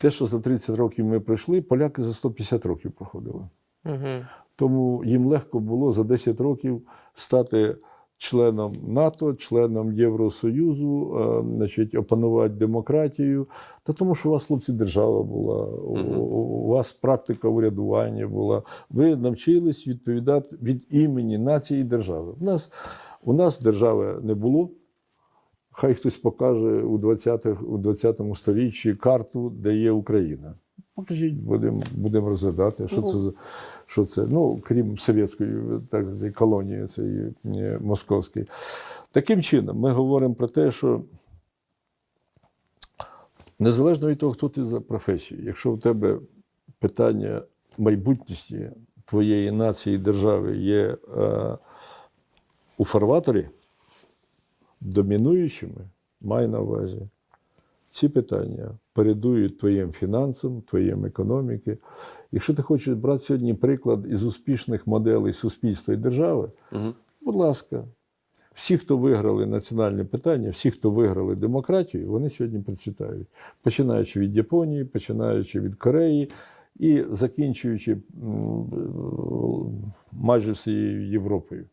те, що за 30 років ми пройшли, поляки за 150 років проходили. Угу. Тому їм легко було за 10 років стати членом НАТО, членом Євросоюзу, е, значить, опанувати демократію. Та тому, що у вас, хлопці, держава була, у вас практика урядування була. Ви навчились відповідати від імені нації і держави. У нас, у нас держави не було. Хай хтось покаже у 20-х, у 20 сторіччі карту, де є Україна. Покажіть, будемо будем розглядати, що це за що це. Ну, крім совєтської так, колонії цієї е, московської. Таким чином, ми говоримо про те, що незалежно від того, хто ти за професією, якщо в тебе питання майбутності твоєї нації, держави є е, у фарваторі, домінуючими, май на увазі. Ці питання передують твоїм фінансам, твоїм економіки. Якщо ти хочеш брати сьогодні приклад із успішних моделей суспільства і держави, Угу. будь ласка, всі, хто виграли національне питання, всі, хто виграли демократію, вони сьогодні процвітають. Починаючи від Японії, починаючи від Кореї і закінчуючи майже всією Європою.